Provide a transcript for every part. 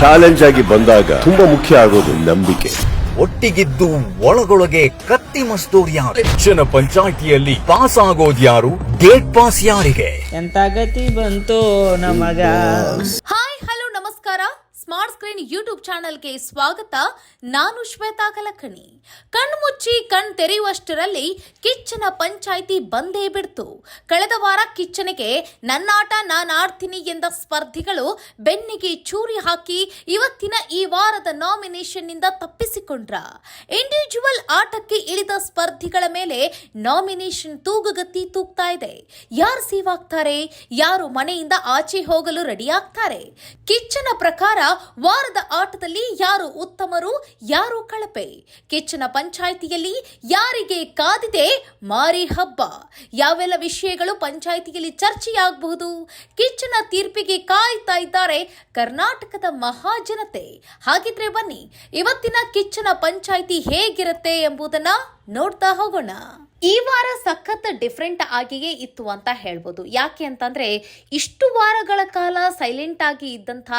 Challenge ಆಗಿ ಬಂದಾಗ ತುಂಬಾ ಮುಖ್ಯ ಆಗೋದು ನಂಬಿಕೆ. ಒಟ್ಟಿಗಿದ್ದು ಒಳಗೊಳಗೆ ಕತ್ತಿ ಮಸ್ತೂರ್ ಯಾರು? ಹೆಚ್ಚಿನ ಪಂಚಾಯಿತಿಯಲ್ಲಿ ಪಾಸ್ ಆಗೋದ್ಯಾರು ಗೇಟ್ ಪಾಸ್ ಯಾರಿಗೆ? ಎಂತ ಗತಿ ಬಂತು ನಮಗ? ಸ್ಮಾರ್ಟ್ ಸ್ಕ್ರೀನ್ ಯೂಟ್ಯೂಬ್ ಚಾನೆಲ್ಗೆ ಸ್ವಾಗತ. ನಾನು ಶ್ವೇತಾ ಕಲಕಣಿ. ಕಣ್ಮುಚ್ಚಿ ಕಣ್ ತೆರೆಯುವಷ್ಟರಲ್ಲಿ ಕಿಚ್ಚನ ಪಂಚಾಯಿತಿ ಬಂದೇ ಬಿಡ್ತು. ಕಳೆದ ವಾರ ಕಿಚ್ಚನಿಗೆ ನನ್ನಾಟ ನಾನು ಆಡ್ತೀನಿ ಎಂದ ಸ್ಪರ್ಧಿಗಳು ಬೆನ್ನಿಗೆ ಚೂರಿ ಹಾಕಿ ಇವತ್ತಿನ ಈ ವಾರದ ನಾಮಿನೇಷನ್ನಿಂದ ತಪ್ಪಿಸಿಕೊಂಡ್ರ. ಇಂಡಿವಿಜುವಲ್ ಆಟಕ್ಕೆ ಇಳಿದ ಸ್ಪರ್ಧಿಗಳ ಮೇಲೆ ನಾಮಿನೇಷನ್ ತೂಗುಗತಿ ತೂಗ್ತಾ ಇದೆ. ಯಾರು ಸೇವಾಗ್ತಾರೆ? ಯಾರು ಮನೆಯಿಂದ ಆಚೆ ಹೋಗಲು ರೆಡಿಯಾಗ್ತಾರೆ ಕಿಚ್ಚನ ಪ್ರಕಾರ ವಾರದ ಆಟದಲ್ಲಿ ಯಾರು ಉತ್ತಮರು, ಯಾರು ಕಳಪೆ? ಕಿಚ್ಚನ ಪಂಚಾಯಿತಿಯಲ್ಲಿ ಯಾರಿಗೆ ಕಾದಿದೆ ಮಾರಿ ಹಬ್ಬ? ಯಾವೆಲ್ಲ ವಿಷಯಗಳು ಪಂಚಾಯಿತಿಯಲ್ಲಿ ಚರ್ಚೆಯಾಗಬಹುದು? ಕಿಚ್ಚನ ತೀರ್ಪಿಗೆ ಕಾಯ್ತಾ ಇದ್ದಾರೆ ಕರ್ನಾಟಕದ ಮಹಾಜನತೆ. ಹಾಗಿದ್ರೆ ಬನ್ನಿ, ಇವತ್ತಿನ ಕಿಚ್ಚನ ಪಂಚಾಯಿತಿ ಹೇಗಿರುತ್ತೆ ಎಂಬುದನ್ನ ನೋಡ್ತಾ ಹೋಗೋಣ. ಈ ವಾರ ಸಖತ್ ಡಿಫ್ರೆಂಟ್ ಆಗಿಯೇ ಇತ್ತು ಅಂತ ಹೇಳ್ಬೋದು. ಯಾಕೆ ಅಂತಂದ್ರೆ ಇಷ್ಟು ವಾರಗಳ ಕಾಲ ಸೈಲೆಂಟ್ ಆಗಿ ಇದ್ದಂಥ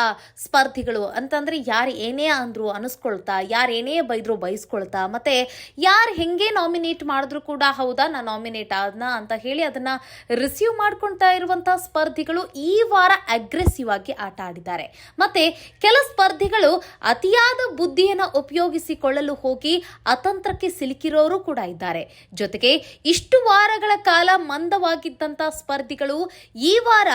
ಸ್ಪರ್ಧಿಗಳು ಅಂತಂದ್ರೆ ಯಾರು ಏನೇ ಅಂದ್ರು ಅನಿಸ್ಕೊಳ್ತಾ, ಯಾರು ಏನೇ ಬೈದ್ರು ಬೈಸ್ಕೊಳ್ತಾ, ಮತ್ತೆ ಯಾರು ಹೆಂಗೆ ನಾಮಿನೇಟ್ ಮಾಡಿದ್ರು ಕೂಡ ಹೌದಾ ನಾ ನಾಮಿನೇಟ್ ಆದ್ನ ಅಂತ ಹೇಳಿ ಅದನ್ನ ರಿಸೀವ್ ಮಾಡ್ಕೊಳ್ತಾ ಇರುವಂತಹ ಸ್ಪರ್ಧಿಗಳು ಈ ವಾರ ಅಗ್ರೆಸಿವ್ ಆಗಿ ಆಟ ಆಡಿದ್ದಾರೆ. ಮತ್ತೆ ಕೆಲ ಸ್ಪರ್ಧಿಗಳು ಅತಿಯಾದ ಬುದ್ಧಿಯನ್ನು ಉಪಯೋಗಿಸಿಕೊಳ್ಳಲು ಹೋಗಿ ಅತಂತ್ರಕ್ಕೆ ಸಿಲುಕಿರೋರು ಕೂಡ ಇದ್ದಾರೆ. ಜೊತೆಗೆ ಇಷ್ಟು ವಾರಗಳ ಕಾಲ ಮಂದವಾಗಿದ್ದಂಥ ಸ್ಪರ್ಧಿಗಳು ಈ ವಾರ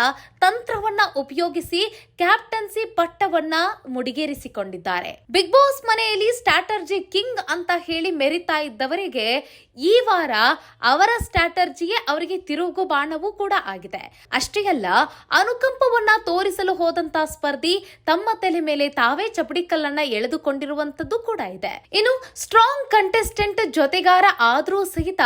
ತಂತ್ರವನ್ನ ಉಪಯೋಗಿಸಿ ಕ್ಯಾಪ್ಟನ್ಸಿ ಪಟ್ಟವನ್ನ ಮುಡಿಗೇರಿಸಿಕೊಂಡಿದ್ದಾರೆ. ಬಿಗ್ ಬಾಸ್ ಮನೆಯಲ್ಲಿ ಸ್ಟ್ರಾಟರ್ಜಿ ಕಿಂಗ್ ಅಂತ ಹೇಳಿ ಮೆರಿತಾ ಇದ್ದವರಿಗೆ ಈ ವಾರ ಅವರ ಸ್ಟ್ರಾಟರ್ಜಿಯೇ ಅವರಿಗೆ ತಿರುಗು ಬಾಣವೂ ಕೂಡ ಆಗಿದೆ. ಅಷ್ಟೇ ಅಲ್ಲ, ಅನುಕಂಪವನ್ನ ತೋರಿಸಲು ಹೋದಂತ ಸ್ಪರ್ಧಿ ತಮ್ಮ ತಲೆ ಮೇಲೆ ತಾವೇ ಚಪಡಿಕಲ್ಲನ್ನ ಎಳೆದುಕೊಂಡಿರುವಂತದ್ದು ಕೂಡ ಇದೆ. ಇನ್ನು ಸ್ಟ್ರಾಂಗ್ ಕಂಟೆಸ್ಟೆಂಟ್ ಜೊತೆಗಾರ ಆದ್ರೂ ಸಹಿತ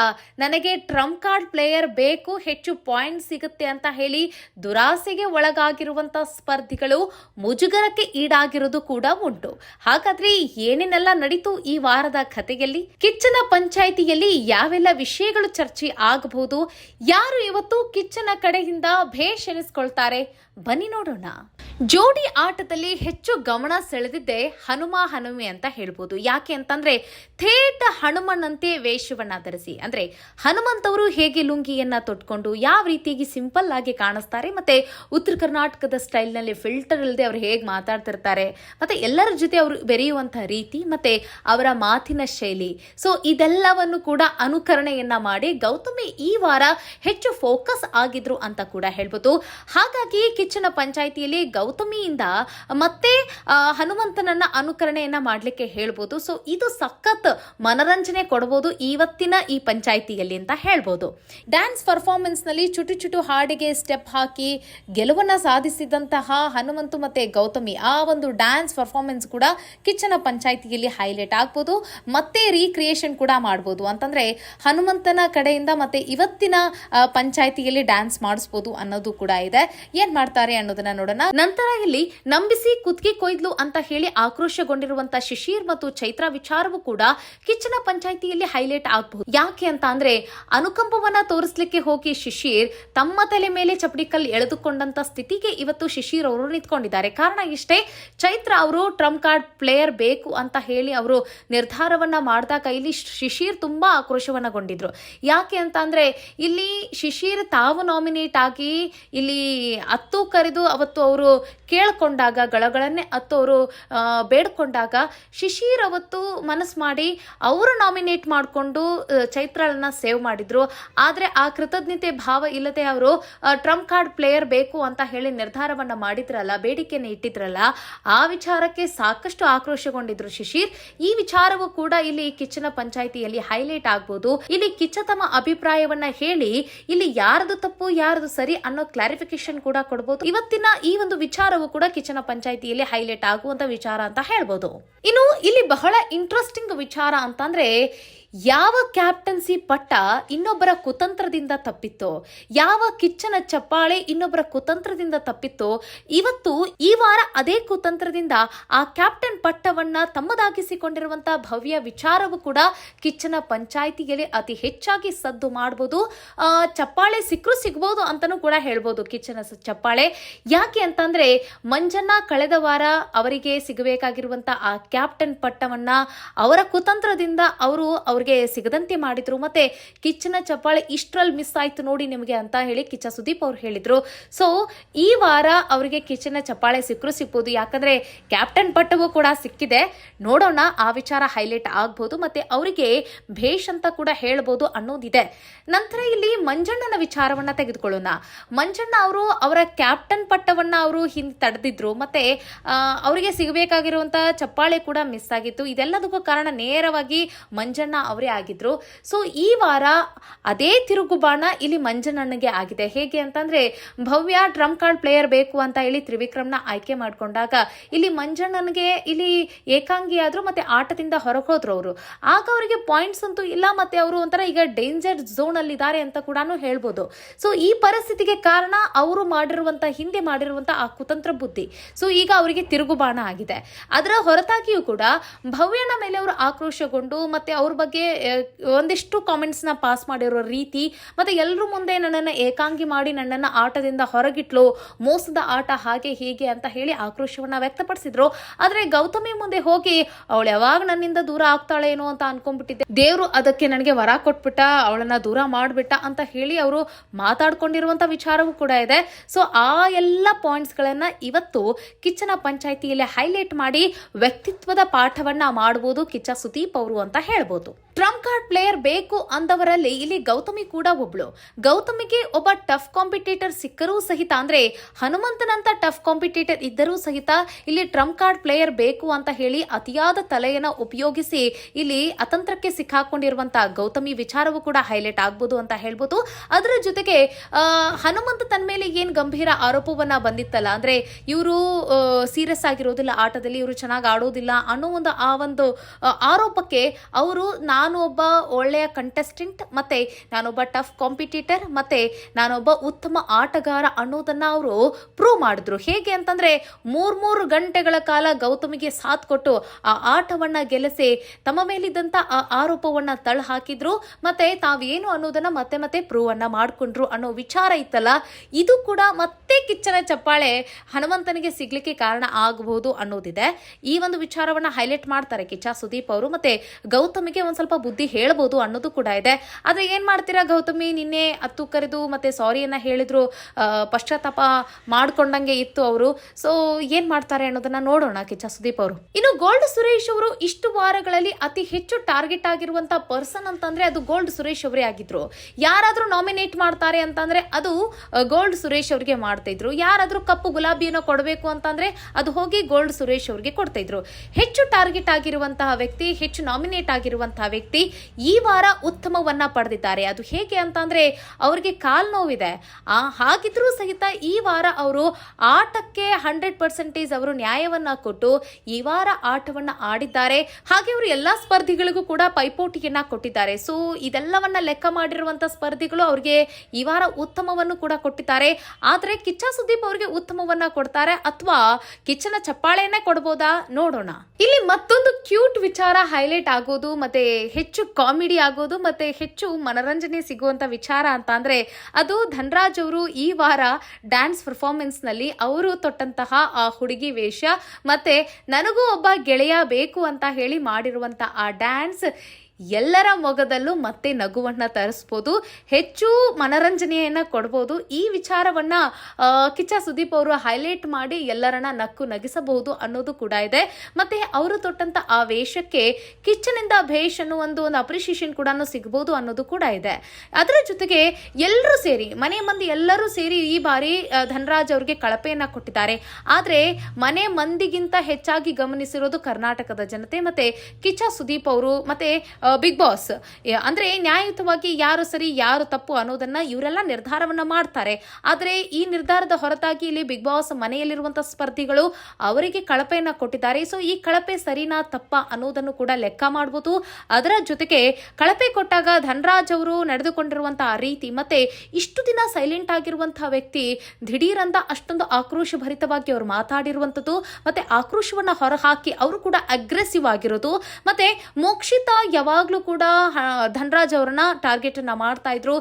ನನಗೆ ಟ್ರಂಪ್ ಕಾರ್ಡ್ ಪ್ಲೇಯರ್ ಬೇಕು, ಹೆಚ್ಚು ಪಾಯಿಂಟ್ ಸಿಗುತ್ತೆ ಅಂತ ಹೇಳಿ ದುರಾಸೆಗೆ ಒಳಗಾಗಿರುವಂತ ಸ್ಪರ್ಧಿಗಳು ಮುಜುಗರಕ್ಕೆ ಈಡಾಗಿರೋದು ಕೂಡ ಉಂಟು. ಹಾಗಾದ್ರೆ ಏನೇನೆಲ್ಲ ನಡೀತು ಈ ವಾರದ ಕಥೆಯಲ್ಲಿ ಕಿಚ್ಚನ ಪಂಚಾಯಿತಿಯಲ್ಲಿ ಯಾವೆಲ್ಲ ವಿಷಯಗಳು ಚರ್ಚೆ ಆಗಬಹುದು? ಯಾರು ಇವತ್ತು ಕಿಚ್ಚನ ಕಡೆಯಿಂದ ಭೇಷ್ ಎನಿಸ್ಕೊಳ್ತಾರೆ? ಬನ್ನಿ ನೋಡೋಣ. ಜೋಡಿ ಆಟದಲ್ಲಿ ಹೆಚ್ಚು ಗಮನ ಸೆಳೆದಿದ್ದೆ ಹನುಮ ಹನುಮೆ ಅಂತ ಹೇಳ್ಬೋದು. ಯಾಕೆ ಅಂತಂದ್ರೆ ಥೇಟ್ ಹನುಮನಂತೆ ವೇಷವನ್ನ ಧರಿಸಿ. ಅಂದ್ರೆ ಹನುಮಂತವರು ಹೇಗೆ ಲುಂಗಿಯನ್ನ ತೊಟ್ಕೊಂಡು ಯಾವ ರೀತಿಯಾಗಿ ಸಿಂಪಲ್ ಆಗಿ ಕಾಣಿಸ್ತಾರೆ ಮತ್ತೆ ಉತ್ತರ ಕರ್ನಾಟಕದ ಸ್ಟೈಲ್ನಲ್ಲಿ ಫಿಲ್ಟರ್ ಇಲ್ಲದೆ ಅವ್ರು ಹೇಗೆ ಮಾತಾಡ್ತಿರ್ತಾರೆ ಮತ್ತೆ ಎಲ್ಲರ ಜೊತೆ ಅವರು ಬೆರೆಯುವಂತಹ ರೀತಿ ಮತ್ತೆ ಅವರ ಮಾತಿನ ಶೈಲಿ. ಸೊ ಇದೆಲ್ಲವನ್ನು ಕೂಡ ಅನುಕರಣೆಯನ್ನ ಮಾಡಿ ಗೌತಮಿ ಈ ವಾರ ಹೆಚ್ಚು ಫೋಕಸ್ ಆಗಿದ್ರು ಅಂತ ಕೂಡ ಹೇಳ್ಬೋದು. ಹಾಗಾಗಿ ಕಿಚ್ಚನ ಪಂಚಾಯಿತಿಯಲ್ಲಿ ಗೌತಮಿಯಿಂದ ಮತ್ತೆ ಹನುಮಂತನನ್ನ ಅನುಕರಣೆಯನ್ನ ಮಾಡ್ಲಿಕ್ಕೆ ಹೇಳ್ಬೋದು. ಸೊ ಇದು ಸಖತ್ ಮನರಂಜನೆ ಕೊಡಬಹುದು ಇವತ್ತಿನ ಈ ಪಂಚಾಯಿತಿಯಲ್ಲಿ ಅಂತ ಹೇಳ್ಬೋದು. ಡ್ಯಾನ್ಸ್ ಪರ್ಫಾರ್ಮೆನ್ಸ್ನಲ್ಲಿ ಚುಟು ಚುಟು ಹಾಡಿಗೆ ಸ್ಟೆಪ್ ಹಾಕಿ ಗೆಲುವನ್ನ ಸಾಧಿಸಿದಂತಹ ಹನುಮಂತು ಮತ್ತೆ ಗೌತಮಿ ಆ ಒಂದು ಡ್ಯಾನ್ಸ್ ಪರ್ಫಾರ್ಮೆನ್ಸ್ ಕೂಡ ಕಿಚ್ಚನ ಪಂಚಾಯಿತಿಯಲ್ಲಿ ಹೈಲೈಟ್ ಆಗ್ಬೋದು. ಮತ್ತೆ ರೀಕ್ರಿಯೇಷನ್ ಕೂಡ ಮಾಡ್ಬೋದು. ಅಂತಂದ್ರೆ ಹನುಮಂತನ ಕಡೆಯಿಂದ ಮತ್ತೆ ಇವತ್ತಿನ ಪಂಚಾಯಿತಿಯಲ್ಲಿ ಡ್ಯಾನ್ಸ್ ಮಾಡಿಸ್ಬೋದು ಅನ್ನೋದು ಕೂಡ ಇದೆ. ಏನ್ ಮಾಡ್ತಾರೆ ಅನ್ನೋದನ್ನ ನೋಡೋಣ. ನಂತರ ಇಲ್ಲಿ ನಂಬಿಸಿ ಕುತ್ತಿಗೆ ಕೊಯ್ದ್ಲು ಅಂತ ಹೇಳಿ ಆಕ್ರೋಶಗೊಂಡಿರುವಂತ ಶಿಶಿರ್ ಮತ್ತು ಚೈತ್ರ ವಿಚಾರವೂ ಕೂಡ ಕಿಚ್ಚನ ಪಂಚಾಯಿತಿಯಲ್ಲಿ ಹೈಲೈಟ್ ಆಗಬಹುದು. ಯಾಕೆ ಅಂತ ಅಂದ್ರೆ, ಅನುಕಂಪವನ್ನ ತೋರಿಸ್ಲಿಕ್ಕೆ ಹೋಗಿ ಶಿಶಿರ್ ತಮ್ಮ ತಲೆ ಮೇಲೆ ಚಪಡಿಕಲ್ ಎಳೆದುಕೊಂಡಂತ ಸ್ಥಿತಿಗೆ ಇವತ್ತು ಶಿಶಿರ್ ಅವರು ನಿಂತ್ಕೊಂಡಿದ್ದಾರೆ. ಕಾರಣ ಇಷ್ಟೇ, ಚೈತ್ರ ಅವರು ಟ್ರಂಪ್ ಕಾರ್ಡ್ ಪ್ಲೇಯರ್ ಬೇಕು ಅಂತ ಹೇಳಿ ಅವರು ನಿರ್ಧಾರವನ್ನ ಮಾಡಿದಾಗ ಇಲ್ಲಿ ಶಿಶಿರ್ ತುಂಬಾ ಆಕ್ರೋಶವನ್ನಗೊಂಡಿದ್ರು. ಯಾಕೆ ಅಂತ ಅಂದ್ರೆ, ಇಲ್ಲಿ ಶಿಶಿರ್ ತಾವು ನಾಮಿನೇಟ್ ಆಗಿ ಇಲ್ಲಿ ಅತ್ತು ಕರೆದು ಅವತ್ತು ಅವರು ಕೇಳ್ಕೊಂಡಾಗ, ಗಳಗಳನ್ನೇ ಅತ್ತೋರು ಬೇಡ್ಕೊಂಡಾಗ ಶಿಶಿರ್ ಅವತ್ತು ಮನಸ್ಸು ಮಾಡಿ ಅವರು ನಾಮಿನೇಟ್ ಮಾಡಿಕೊಂಡು ಚೈತ್ರಳನ್ನ ಸೇವ್ ಮಾಡಿದ್ರು. ಆದರೆ ಆ ಕೃತಜ್ಞತೆ ಭಾವ ಇಲ್ಲದೆ ಅವರು ಟ್ರಂಪ್ ಕಾರ್ಡ್ ಪ್ಲೇಯರ್ ಬೇಕು ಅಂತ ಹೇಳಿ ನಿರ್ಧಾರವನ್ನ ಮಾಡಿದ್ರಲ್ಲ ಬೇಡಿಕೆಯನ್ನು ಇಟ್ಟಿದ್ರಲ್ಲ, ಆ ವಿಚಾರಕ್ಕೆ ಸಾಕಷ್ಟು ಆಕ್ರೋಶಗೊಂಡಿದ್ರು ಶಿಶಿರ್. ಈ ವಿಚಾರವೂ ಕೂಡ ಇಲ್ಲಿ ಕಿಚ್ಚನ ಪಂಚಾಯಿತಿಯಲ್ಲಿ ಹೈಲೈಟ್ ಆಗ್ಬೋದು. ಇಲ್ಲಿ ಕಿಚ್ಚ ತಮ್ಮ ಅಭಿಪ್ರಾಯವನ್ನ ಹೇಳಿ, ಇಲ್ಲಿ ಯಾರದು ತಪ್ಪು, ಯಾರದು ಸರಿ ಅನ್ನೋ ಕ್ಲಾರಿಫಿಕೇಶನ್ ಕೂಡ ಕೊಡಬಹುದು ಇವತ್ತಿನ ಈ ಒಂದು ವಿಚಾರವು ಕೂಡ ಕಿಚನ ಪಂಚಾಯಿತಿಯಲ್ಲಿ ಹೈಲೈಟ್ ಆಗುವಂತ ವಿಚಾರ ಅಂತ ಹೇಳ್ಬೋದು. ಇನ್ನು ಇಲ್ಲಿ ಬಹಳ ಇಂಟ್ರೆಸ್ಟಿಂಗ್ ವಿಚಾರ ಅಂತಂದ್ರೆ ಯಾವ ಕ್ಯಾಪ್ಟನ್ಸಿ ಪಟ್ಟ ಇನ್ನೊಬ್ಬರ ಕುತಂತ್ರದಿಂದ ತಪ್ಪಿತ್ತೋ, ಯಾವ ಕಿಚ್ಚನ ಚಪ್ಪಾಳೆ ಇನ್ನೊಬ್ಬರ ಕುತಂತ್ರದಿಂದ ತಪ್ಪಿತ್ತೋ, ಇವತ್ತು ಈ ವಾರ ಅದೇ ಕುತಂತ್ರದಿಂದ ಆ ಕ್ಯಾಪ್ಟನ್ ಪಟ್ಟವನ್ನ ತಮ್ಮದಾಗಿಸಿಕೊಂಡಿರುವಂತಹ ಭವ್ಯ ವಿಚಾರವು ಕೂಡ ಕಿಚ್ಚನ ಪಂಚಾಯಿತಿಯಲ್ಲಿ ಅತಿ ಹೆಚ್ಚಾಗಿ ಸದ್ದು ಮಾಡಬಹುದು ಚಪ್ಪಾಳೆ ಸಿಕ್ಕರೂ ಸಿಗ್ಬೋದು ಅಂತಲೂ ಕೂಡ ಹೇಳ್ಬೋದು ಕಿಚ್ಚನ ಚಪ್ಪಾಳೆ. ಯಾಕೆ ಅಂತಂದ್ರೆ ಮಂಜಣ್ಣ ಕಳೆದ ವಾರ ಅವರಿಗೆ ಸಿಗಬೇಕಾಗಿರುವಂತ ಆ ಕ್ಯಾಪ್ಟನ್ ಪಟ್ಟವನ್ನ ಅವರ ಕುತಂತ್ರದಿಂದ ಅವರು ಅವ್ರಿಗೆ ಸಿಗದಂತೆ ಮಾಡಿದ್ರು. ಮತ್ತೆ ಕಿಚ್ಚನ ಚಪ್ಪಾಳೆ ಇಷ್ಟರಲ್ಲಿ ಮಿಸ್ ಆಯ್ತು ನೋಡಿ ನಿಮಗೆ ಅಂತ ಹೇಳಿ ಕಿಚ್ಚ ಸುದೀಪ್ ಅವ್ರು ಹೇಳಿದ್ರು. ಸೊ ಈ ವಾರ ಅವರಿಗೆ ಕಿಚ್ಚನ ಚಪ್ಪಾಳೆ ಸಿಕ್ಕರೂ ಸಿಕ್ಬೋದು ಯಾಕಂದ್ರೆ ಕ್ಯಾಪ್ಟನ್ ಪಟ್ಟಗೂ ಕೂಡ ಸಿಕ್ಕಿದೆ. ನೋಡೋಣ ಆ ವಿಚಾರ ಹೈಲೈಟ್ ಆಗ್ಬೋದು. ಮತ್ತೆ ಅವರಿಗೆ ಭೇಷ್ ಅಂತ ಕೂಡ ಹೇಳ್ಬೋದು ಅನ್ನೋದಿದೆ. ನಂತರ ಇಲ್ಲಿ ಮಂಜಣ್ಣನ ವಿಚಾರವನ್ನ ತೆಗೆದುಕೊಳ್ಳೋಣ. ಮಂಜಣ್ಣ ಅವರು ಅವರ ಕ್ಯಾಪ್ಟನ್ ಪಟ್ಟವನ್ನ ಅವರು ಹಿಂದೆ ತಡೆದಿದ್ರು. ಮತ್ತೆ ಅವರಿಗೆ ಸಿಗಬೇಕಾಗಿರುವಂತಹ ಚಪ್ಪಾಳೆ ಕೂಡ ಮಿಸ್ ಆಗಿತ್ತು. ಇದೆಲ್ಲದಕ್ಕೂ ಕಾರಣ ನೇರವಾಗಿ ಮಂಜಣ್ಣ ಅವರೇ ಆಗಿದ್ರು. ಸೊ ಈ ವಾರ ಅದೇ ತಿರುಗುಬಾಣ ಇಲ್ಲಿ ಮಂಜನಣ್ಣಗೆ ಆಗಿದೆ. ಹೇಗೆ ಅಂತಂದ್ರೆ, ಭವ್ಯ ಡ್ರಮ್ ಕಾರ್ಡ್ ಪ್ಲೇಯರ್ ಬೇಕು ಅಂತ ಹೇಳಿ ತ್ರಿವಿಕ್ರಮ್ನ ಆಯ್ಕೆ ಮಾಡಿಕೊಂಡಾಗ ಇಲ್ಲಿ ಮಂಜಣ್ಣನಿಗೆ ಇಲ್ಲಿ ಏಕಾಂಗಿ ಆದ್ರು ಮತ್ತೆ ಆಟದಿಂದ ಹೊರಗೆ ಹೋದ್ರು ಅವರು. ಆಗ ಅವರಿಗೆ ಪಾಯಿಂಟ್ಸ್ ಅಂತೂ ಇಲ್ಲ, ಮತ್ತೆ ಅವರು ಒಂಥರ ಈಗ ಡೇಂಜರ್ ಝೋನ್ ಅಲ್ಲಿ ಇದ್ದಾರೆ ಅಂತ ಕೂಡ ಹೇಳ್ಬೋದು. ಸೊ ಈ ಪರಿಸ್ಥಿತಿಗೆ ಕಾರಣ ಅವರು ಮಾಡಿರುವಂತ, ಹಿಂದೆ ಮಾಡಿರುವಂತ ಆ ಕುತಂತ್ರ ಬುದ್ಧಿ. ಸೊ ಈಗ ಅವರಿಗೆ ತಿರುಗುಬಾಣ ಆಗಿದೆ. ಅದರ ಹೊರತಾಗಿಯೂ ಕೂಡ ಭವ್ಯನ ಮೇಲೆ ಅವರು ಆಕ್ರೋಶಗೊಂಡು ಮತ್ತೆ ಅವ್ರ ಬಗ್ಗೆ ಆ, ಒಂದಿಷ್ಟು ಕಾಮೆಂಟ್ಸ್ನ ಪಾಸ್ ಮಾಡಿರೋ ರೀತಿ ಮತ್ತೆ ಎಲ್ಲರೂ ಮುಂದೆ ನನ್ನನ್ನು ಏಕಾಂಗಿ ಮಾಡಿ ನನ್ನನ್ನು ಆಟದಿಂದ ಹೊರಗಿಟ್ಲು ಮೋಸದ ಆಟ ಹಾಗೆ ಹೀಗೆ ಅಂತ ಹೇಳಿ ಆಕ್ರೋಶವನ್ನ ವ್ಯಕ್ತಪಡಿಸಿದ್ರು. ಆದರೆ ಗೌತಮಿ ಮುಂದೆ ಹೋಗಿ ಅವಳು ಯಾವಾಗ ನನ್ನಿಂದ ದೂರ ಆಗ್ತಾಳೇನೋ ಅಂತ ಅನ್ಕೊಂಡ್ಬಿಟ್ಟಿದ್ದೆ. ದೇವರು ಅದಕ್ಕೆ ನನಗೆ ವರ ಕೊಟ್ಬಿಟ್ಟ ಅವಳನ್ನ ದೂರ ಮಾಡಿಬಿಟ್ಟ ಅಂತ ಹೇಳಿ ಅವರು ಮಾತಾಡ್ಕೊಂಡಿರುವಂತ ವಿಚಾರವೂ ಕೂಡ ಇದೆ. ಸೊ ಆ ಎಲ್ಲ ಪಾಯಿಂಟ್ಸ್ ಗಳನ್ನ ಇವತ್ತು ಕಿಚ್ಚನ ಪಂಚಾಯಿತಿಯಲ್ಲಿ ಹೈಲೈಟ್ ಮಾಡಿ ವ್ಯಕ್ತಿತ್ವದ ಪಾಠವನ್ನ ಮಾಡಬಹುದು ಕಿಚ್ಚ ಸುದೀಪ್ ಅವರು ಅಂತ ಹೇಳ್ಬೋದು. ಟ್ರಂಪ್ ಕಾರ್ಡ್ ಪ್ಲೇಯರ್ ಬೇಕು ಅಂದವರಲ್ಲಿ ಇಲ್ಲಿ ಗೌತಮಿ ಕೂಡ ಒಬ್ಳು. ಗೌತಮಿಗೆ ಒಬ್ಬ ಟಫ್ ಕಾಂಪಿಟೇಟರ್ ಸಿಕ್ಕರೂ ಸಹಿತ ಅಂದ್ರೆ ಹನುಮಂತನಂತ ಟಫ್ ಕಾಂಪಿಟೇಟರ್ ಇದ್ದರೂ ಸಹಿತ ಇಲ್ಲಿ ಟ್ರಂಪ್ ಕಾರ್ಡ್ ಪ್ಲೇಯರ್ ಬೇಕು ಅಂತ ಹೇಳಿ ಅತಿಯಾದ ತಲೆಯನ್ನ ಉಪಯೋಗಿಸಿ ಇಲ್ಲಿ ಅತಂತ್ರಕ್ಕೆ ಸಿಕ್ಕಾಕೊಂಡಿರುವಂತಹ ಗೌತಮಿ ವಿಚಾರವೂ ಕೂಡ ಹೈಲೈಟ್ ಆಗ್ಬೋದು ಅಂತ ಹೇಳ್ಬೋದು. ಅದರ ಜೊತೆಗೆ ಹನುಮಂತ ತನ್ನ ಮೇಲೆ ಏನ್ ಗಂಭೀರ ಆರೋಪವನ್ನ ಬಂದಿತ್ತಲ್ಲ ಅಂದ್ರೆ ಇವರು ಸೀರಿಯಸ್ ಆಗಿರೋದಿಲ್ಲ, ಆಟದಲ್ಲಿ ಇವರು ಚೆನ್ನಾಗಿ ಆಡೋದಿಲ್ಲ ಅನ್ನೋ ಒಂದು, ಆ ಒಂದು ಆರೋಪಕ್ಕೆ ಅವರು ನಾನು ಒಬ್ಬ ಒಳ್ಳೆಯ ಕಂಟೆಸ್ಟೆಂಟ್ ಮತ್ತೆ ನಾನೊಬ್ಬ ಟಫ್ ಕಾಂಪಿಟೇಟರ್ ಮತ್ತೆ ನಾನೊಬ್ಬ ಉತ್ತಮ ಆಟಗಾರ ಅನ್ನೋದನ್ನ ಅವರು ಪ್ರೂವ್ ಮಾಡಿದ್ರು. ಹೇಗೆ ಅಂತಂದ್ರೆ ಮೂರ್ ಮೂರು ಗಂಟೆಗಳ ಕಾಲ ಗೌತಮಿಗೆ ಸಾಥ್ ಕೊಟ್ಟು ಆ ಆಟವನ್ನ ಗೆಲ್ಲಿಸಿ ತಮ್ಮ ಮೇಲಿದ್ದಂತ ಆ ಆರೋಪವನ್ನ ತಳ್ಳ ಹಾಕಿದ್ರು ಮತ್ತೆ ತಾವೇನು ಅನ್ನೋದನ್ನ ಮತ್ತೆ ಮತ್ತೆ ಪ್ರೂವನ್ನು ಮಾಡ್ಕೊಂಡ್ರು ಅನ್ನೋ ವಿಚಾರ ಇತ್ತಲ್ಲ, ಇದು ಕೂಡ ಮತ್ತೆ ಕಿಚ್ಚನ ಚಪ್ಪಾಳೆ ಹನುಮಂತನಿಗೆ ಸಿಗ್ಲಿಕ್ಕೆ ಕಾರಣ ಆಗಬಹುದು ಅನ್ನೋದಿದೆ. ಈ ಒಂದು ವಿಚಾರವನ್ನ ಹೈಲೈಟ್ ಮಾಡ್ತಾರೆ ಕಿಚ್ಚ, ಸುದೀಪ್ ಅವರು. ಮತ್ತೆ ಗೌತಮಿಗೆ ಒಂದ್ ಸ್ವಲ್ಪ ಬುದ್ಧಿ ಹೇಳ್ಬೋದು ಅನ್ನೋದು ಕೂಡ ಇದೆ. ಆದ್ರೆ ಏನ್ ಮಾಡ್ತೀರಾ ಗೌತಮಿ? ನಿನ್ನೆ ಅತ್ತು ಕರೆದು ಮತ್ತೆ ಸಾರಿಯನ್ನ ಹೇಳಿದ್ರು ಪಶ್ಚಾತ್ತಾಪ ಮಾಡ್ಕೊಂಡಂಗೆ ಇತ್ತು ಅವರು. ಸೊ ಏನ್ ಮಾಡ್ತಾರೆ ಅನ್ನೋದನ್ನ ನೋಡೋಣ ಕಿಚ್ಚ, ಸುದೀಪ್ ಅವರು. ಇನ್ನು ಗೋಲ್ಡ್ ಸುರೇಶ್ ಅವರು ಇಷ್ಟು ವಾರಗಳಲ್ಲಿ ಅತಿ ಹೆಚ್ಚು ಟಾರ್ಗೆಟ್ ಆಗಿರುವಂತ ಪರ್ಸನ್ ಅಂತಂದ್ರೆ ಅದು ಗೋಲ್ಡ್ ಸುರೇಶ್ ಅವರೇ ಆಗಿದ್ರು. ಯಾರಾದ್ರೂ ನಾಮಿನೇಟ್ ಮಾಡ್ತಾರೆ ಅಂತಂದ್ರೆ ಅದು ಗೋಲ್ಡ್ ಸುರೇಶ್ ಅವರಿಗೆ ಮಾಡ್ತಾ ಇದ್ರು. ಯಾರಾದ್ರೂ ಕಪ್ಪು ಗುಲಾಬಿಯನ್ನು ಕೊಡಬೇಕು ಅಂತಂದ್ರೆ ಅದು ಹೋಗಿ ಗೋಲ್ಡ್ ಸುರೇಶ್ ಅವ್ರಿಗೆ ಕೊಡ್ತಾ ಇದ್ರು. ಹೆಚ್ಚು ಟಾರ್ಗೆಟ್ ಆಗಿರುವಂತಹ ವ್ಯಕ್ತಿ, ಹೆಚ್ಚು ನಾಮಿನೇಟ್ ಆಗಿರುವಂತಹ ವ್ಯಕ್ತಿ ಈ ವಾರ ಉತ್ತಮವನ್ನ ಪಡೆದಿದ್ದಾರೆ. ಅದು ಹೇಗೆ ಅಂತಂದ್ರೆ ಅವರಿಗೆ ಕಾಲ್ ನೋವಿದೆ. ಆ, ಹಾಗಿದ್ರೂ ಸಹಿತ ಈ ವಾರ ಅವರು ಆಟಕ್ಕೆ ಹಂಡ್ರೆಡ್ ಪರ್ಸೆಂಟೇಜ್ ಅವರು ನ್ಯಾಯವನ್ನ ಕೊಟ್ಟು ಈ ವಾರ ಆಟವನ್ನ ಆಡಿದ್ದಾರೆ. ಹಾಗೆ ಅವರು ಎಲ್ಲಾ ಸ್ಪರ್ಧಿಗಳಿಗೂ ಕೂಡ ಪೈಪೋಟಿಯನ್ನ ಕೊಟ್ಟಿದ್ದಾರೆ. ಸೊ ಇದೆಲ್ಲವನ್ನ ಲೆಕ್ಕ ಮಾಡಿರುವಂಥ ಸ್ಪರ್ಧಿಗಳು ಅವ್ರಿಗೆ ಈ ವಾರ ಉತ್ತಮವನ್ನು ಕೂಡ ಕೊಟ್ಟಿದ್ದಾರೆ. ಆದ್ರೆ ಕಿಚ್ಚ ಸುದೀಪ್ ಅವರಿಗೆ ಉತ್ತಮವನ್ನ ಕೊಡ್ತಾರೆ ಅಥವಾ ಕಿಚ್ಚನ ಚಪ್ಪಾಳೆಯನ್ನೇ ಕೊಡ್ಬೋದಾ? ನೋಡೋಣ. ಇಲ್ಲಿ ಮತ್ತೊಂದು ಕ್ಯೂಟ್ ವಿಚಾರ ಹೈಲೈಟ್ ಆಗೋದು, ಮತ್ತೆ ಹೆಚ್ಚು ಕಾಮಿಡಿ ಆಗೋದು, ಮತ್ತೆ ಹೆಚ್ಚು ಮನರಂಜನೆ ಸಿಗುವಂತ ವಿಚಾರ ಅಂತ ಅಂದ್ರೆ ಅದು ಧನ್ರಾಜ್ ಅವರು ಈ ವಾರ ಡ್ಯಾನ್ಸ್ ಪರ್ಫಾರ್ಮೆನ್ಸ್ನಲ್ಲಿ ಅವರು ತೊಟ್ಟಂತಹ ಆ ಹುಡುಗಿ ವೇಷ, ಮತ್ತೆ ನನಗೂ ಒಬ್ಬ ಗೆಳೆಯ ಬೇಕು ಅಂತ ಹೇಳಿ ಮಾಡಿರುವಂತ ಆ ಡ್ಯಾನ್ಸ್ ಎಲ್ಲರ ಮೊಗದಲ್ಲೂ ಮತ್ತೆ ನಗುವನ್ನ ತರಿಸ್ಬೋದು. ಹೆಚ್ಚು ಮನರಂಜನೆಯನ್ನ ಕೊಡ್ಬೋದು. ಈ ವಿಚಾರವನ್ನ ಕಿಚ್ಚ ಸುದೀಪ್ ಅವರು ಹೈಲೈಟ್ ಮಾಡಿ ಎಲ್ಲರನ್ನ ನಕ್ಕು ನಗಿಸಬಹುದು ಅನ್ನೋದು ಕೂಡ ಇದೆ. ಮತ್ತೆ ಅವರು ತೊಟ್ಟಂತ ಆ ವೇಷಕ್ಕೆ ಕಿಚ್ಚನಿಂದ ಭೇಷ್ ಅನ್ನೋ ಒಂದು ಒಂದು ಅಪ್ರಿಷಿಯೇಷನ್ ಕೂಡ ಸಿಗಬಹುದು ಅನ್ನೋದು ಕೂಡ ಇದೆ. ಅದರ ಜೊತೆಗೆ ಎಲ್ಲರೂ ಸೇರಿ, ಮನೆ ಮಂದಿ ಎಲ್ಲರೂ ಸೇರಿ ಈ ಬಾರಿ ಧನರಾಜ್ ಅವರಿಗೆ ಕಳಪೆಯನ್ನ ಕೊಟ್ಟಿದ್ದಾರೆ. ಆದರೆ ಮನೆ ಮಂದಿಗಿಂತ ಹೆಚ್ಚಾಗಿ ಗಮನಿಸಿರೋದು ಕರ್ನಾಟಕದ ಜನತೆ. ಮತ್ತೆ ಕಿಚ್ಚ ಸುದೀಪ್ ಅವರು, ಮತ್ತೆ ಬಿಗ್ ಬಾಸ್ ಅಂದ್ರೆ ನ್ಯಾಯಯುತವಾಗಿ ಯಾರು ಸರಿ, ಯಾರು ತಪ್ಪು ಅನ್ನೋದನ್ನ ಇವರೆಲ್ಲ ನಿರ್ಧಾರವನ್ನ ಮಾಡ್ತಾರೆ. ಆದರೆ ಈ ನಿರ್ಧಾರದ ಹೊರತಾಗಿ ಇಲ್ಲಿ ಬಿಗ್ ಬಾಸ್ ಮನೆಯಲ್ಲಿರುವಂತಹ ಸ್ಪರ್ಧಿಗಳು ಅವರಿಗೆ ಕಳಪೆಯನ್ನ ಕೊಟ್ಟಿದ್ದಾರೆ. ಸೊ ಈ ಕಳಪೆ ಸರಿನಾ, ತಪ್ಪ ಅನ್ನೋದನ್ನು ಕೂಡ ಲೆಕ್ಕ ಮಾಡಬಹುದು ಅದರ ಜೊತೆಗೆ ಕಳಪೆ ಕೊಟ್ಟಾಗ ಧನರಾಜ್ ಅವರು ನಡೆದುಕೊಂಡಿರುವಂತಹ ರೀತಿ ಮತ್ತೆ ಇಷ್ಟು ದಿನ ಸೈಲೆಂಟ್ ಆಗಿರುವಂತಹ ವ್ಯಕ್ತಿ ದಿಢೀರಂತ ಅಷ್ಟೊಂದು ಆಕ್ರೋಶ ಭರಿತವಾಗಿ ಅವರು ಮಾತಾಡಿರುವಂತದ್ದು ಮತ್ತೆ ಆಕ್ರೋಶವನ್ನ ಹೊರಹಾಕಿ ಅವರು ಕೂಡ ಅಗ್ರೆಸಿವ್ ಆಗಿರೋದು. ಮತ್ತೆ ಮೋಕ್ಷಿತಾ ಯಾವಾಗ್ಲೂ ಕೂಡ ಧನರಾಜ್ ಅವರನ್ನ ಟಾರ್ಗೆಟ್ ಅನ್ನ ಮಾಡ್ತಾ ಇದ್ರು.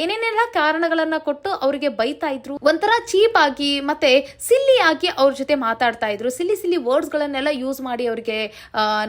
ಏನೇನೆಲ್ಲ ಕಾರಣಗಳನ್ನ ಕೊಟ್ಟು ಅವರಿಗೆ ಬೈತಾ ಇದ್ರು. ಒಂಥರ ಚೀಪ್ ಆಗಿ ಮತ್ತೆ ಸಿಲ್ಲಿ ಆಗಿ ಅವ್ರ ಜೊತೆ ಮಾತಾಡ್ತಾ ಇದ್ರು. ಸಿಲ್ಲಿ ಸಿಲ್ಲಿ ವರ್ಡ್ಸ್ ಗಳನ್ನೆಲ್ಲ ಯೂಸ್ ಮಾಡಿ ಅವರಿಗೆ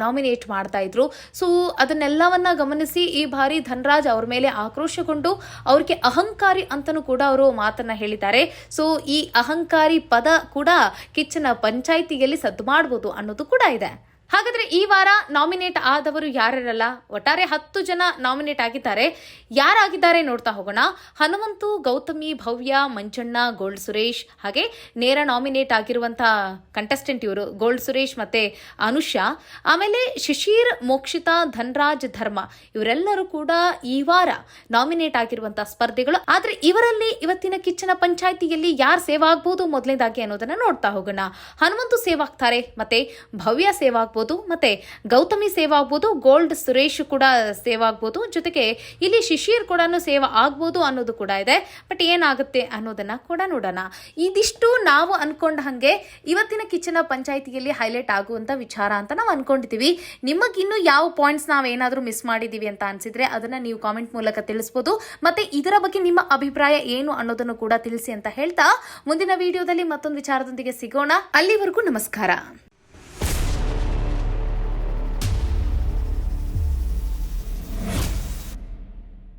ನಾಮಿನೇಟ್ ಮಾಡ್ತಾ ಇದ್ರು. ಸೊ ಅದನ್ನೆಲ್ಲವನ್ನ ಗಮನಿಸಿ ಈ ಬಾರಿ ಧನರಾಜ್ ಅವ್ರ ಮೇಲೆ ಆಕ್ರೋಶಗೊಂಡು ಅವ್ರಿಗೆ ಅಹಂಕಾರಿ ಅಂತನೂ ಕೂಡ ಅವರು ಮಾತನ್ನ ಹೇಳಿದ್ದಾರೆ. ಸೊ ಈ ಅಹಂಕಾರಿ ಪದ ಕೂಡ ಕಿಚ್ಚನ ಪಂಚಾಯಿತಿಯಲ್ಲಿ ಸದ್ದು ಮಾಡಬಹುದು ಅನ್ನೋದು ಕೂಡ ಇದೆ. ಹಾಗಾದ್ರೆ ಈ ವಾರ ನಾಮಿನೇಟ್ ಆದವರು ಯಾರ್ಯಾರಲ್ಲ? ಒಟ್ಟಾರೆ ಹತ್ತು ಜನ ನಾಮಿನೇಟ್ ಆಗಿದ್ದಾರೆ. ಯಾರಾಗಿದ್ದಾರೆ ನೋಡ್ತಾ ಹೋಗೋಣ. ಹನುಮಂತು, ಗೌತಮಿ, ಭವ್ಯ, ಮಂಜಣ್ಣ ಗೋಲ್ಡ್ ಸುರೇಶ್, ಹಾಗೆ ನೇರ ನಾಮಿನೇಟ್ ಆಗಿರುವಂತಹ ಕಂಟೆಸ್ಟೆಂಟ್ ಇವರು ಗೋಲ್ಡ್ ಸುರೇಶ್ ಮತ್ತೆ ಅನುಷಾ. ಆಮೇಲೆ ಶಿಶಿರ್, ಮೋಕ್ಷಿತಾ, ಧನ್ರಾಜ್, ಧರ್ಮ ಇವರೆಲ್ಲರೂ ಕೂಡ ಈ ವಾರ ನಾಮಿನೇಟ್ ಆಗಿರುವಂತಹ ಸ್ಪರ್ಧಿಗಳು. ಆದ್ರೆ ಇವರಲ್ಲಿ ಇವತ್ತಿನ ಕಿಚ್ಚನ ಪಂಚಾಯಿತಿಯಲ್ಲಿ ಯಾರು ಸೇವಾಗಬಹುದು ಮೊದಲನೇದಾಗಿ ಅನ್ನೋದನ್ನ ನೋಡ್ತಾ ಹೋಗೋಣ. ಹನುಮಂತು ಸೇವಾಗ್ತಾರೆ, ಮತ್ತೆ ಭವ್ಯ ಸೇವ್ ಆಗ್ಬೋದು ಮತ್ತೆ ಗೌತಮಿ ಸೇವ್ ಆಗ್ಬೋದು ಗೋಲ್ಡ್ ಸುರೇಶ್ ಕೂಡ ಸೇವ್ ಆಗ್ಬೋದು ಜೊತೆಗೆ ಇಲ್ಲಿ ಶಿಶಿರ್ ಕೂಡ ಸೇವ್ ಆಗ್ಬೋದು ಅನ್ನೋದು ಕೂಡ ಇದೆ. ಬಟ್ ಏನಾಗುತ್ತೆ ಅನ್ನೋದನ್ನ ಕೂಡ ನೋಡೋಣ. ಇದಿಷ್ಟು ನಾವು ಅನ್ಕೊಂಡ ಹಾಗೆ ಇವತ್ತಿನ ಕಿಚನ ಪಂಚಾಯಿತಿಯಲ್ಲಿ ಹೈಲೈಟ್ ಆಗುವಂತ ವಿಚಾರ ಅಂತ ನಾವು ಅನ್ಕೊಂಡಿದೀವಿ ನಿಮಗಿನ್ನು ಯಾವ ಪಾಯಿಂಟ್ಸ್ ನಾವೇನಾದರೂ ಮಿಸ್ ಮಾಡಿದೀವಿ ಅಂತ ಅನ್ಸಿದ್ರೆ ಅದನ್ನ ನೀವು ಕಾಮೆಂಟ್ ಮೂಲಕ ತಿಳಿಸ್ಬೋದು. ಮತ್ತೆ ಇದರ ಬಗ್ಗೆ ನಿಮ್ಮ ಅಭಿಪ್ರಾಯ ಏನು ಅನ್ನೋದನ್ನು ಕೂಡ ತಿಳಿಸಿ ಅಂತ ಹೇಳ್ತಾ ಮುಂದಿನ ವಿಡಿಯೋದಲ್ಲಿ ಮತ್ತೊಂದು ವಿಚಾರದೊಂದಿಗೆ ಸಿಗೋಣ. ಅಲ್ಲಿವರೆಗೂ ನಮಸ್ಕಾರ.